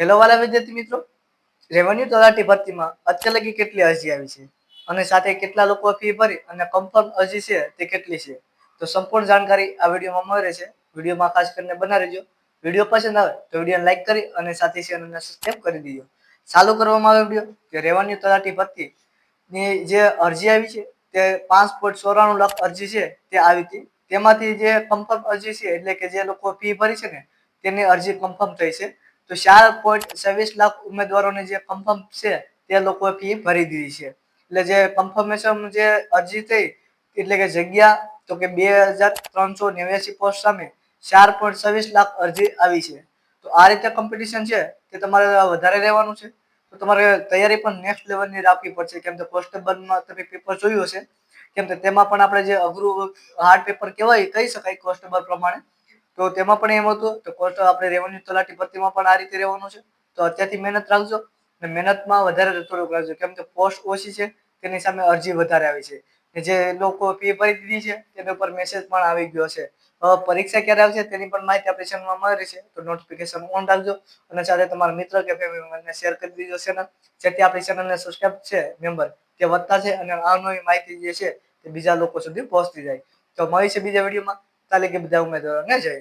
Hello વાલા વિદ્યાર્થી મિત્રો. રેવન્યુ તલાટી ભરતીમાં અત્યાર લગી કેટલી અરજી આવી છે? અને સાથે કેટલા લોકો ફી ભરી અને કન્ફર્મ અરજી છે તે કેટલી છે? તો સંપૂર્ણ જાણકારી આ વિડીયોમાં મળે છે. વિડીયોમાં ખાસ કરીને બના રહેજો વીડિયો પસંદ આવે તો વિડીયોને લાઈક કરી અને સાથે ચેનલને સબસ્ક્રાઈબ કરી દેજો. ચાલુ કરવામાં આવે વીડિયો કે રેવન્યુ તલાટી ભરતી જે અરજી આવી છે તે પાંચ પોઈન્ટ ચોરાણું લાખ અરજી છે તે આવી હતી. તેમાંથી જે કન્ફર્મ અરજી છે એટલે કે જે લોકો ફી ભરી છે ને, તેની અરજી કન્ફર્મ થઈ છે. તો ચાર પોઈન્ટ છવ્વીસ લાખ ઉમેદવારોને જે કન્ફર્મ છે, તે લોકોએ ફી ભરી દીધી છે. એટલે જે કન્ફર્મેશન જે અરજી થઈ, એટલે કે જગ્યા, તો કે બે હજાર ત્રણસો નેવ્યાસી પોસ્ટ સામે ચાર પોઈન્ટ છવ્વીસ લાખ અરજી આવી છે. તો આ રીતે કોમ્પિટિશન છે, તે તમારે વધારે રહેવાનું છે. તો તમારે તૈયારી પણ નેક્સ્ટ લેવલની રાખવી પડશે. કેમ કે કોન્સ્ટેબલમાં તમે પેપર જોયું હશે, કેમ કે તેમાં પણ આપણે જે અઘરું હાર્ડ પેપર કહેવાય કહી શકાય કોન્સ્ટેબલ પ્રમાણે. તો તેમાં પણ એમ હતું તો કોસ્ટ આપણે રેવન્યુ તલાટી ભરતીમાં પણ આ રીતે રહેવાનું છે. તો અત્યારથી મહેનત રાખજો અને મહેનતમાં વધારે થોડુંક રાખજો. કેમ કે પોસ્ટ ઓછી છે, તેની સામે અરજી વધારે આવી છે. જે લોકો પી ભરી દીધી છે, તેના ઉપર મેસેજ પણ આવી ગયો છે. પરીક્ષા ક્યારે આવશે તેની પણ માહિતી આપણી ચેનલમાં મળી છે તો નોટિફિકેશન ઓન રાખજો અને સાથે તમારા મિત્ર કે ફેમિલી શેર કરી દીજો ચેનલ જેથી આપણી ચેનલને સબસ્ક્રાઇબ છે મેમ્બર તે વધતા છે અને આ નવી માહિતી જે છે તે બીજા લોકો સુધી પહોંચતી જાય. તો મળી છે બીજા વિડીયોમાં. તાલે કે બધા ઉમેદવારોને જય.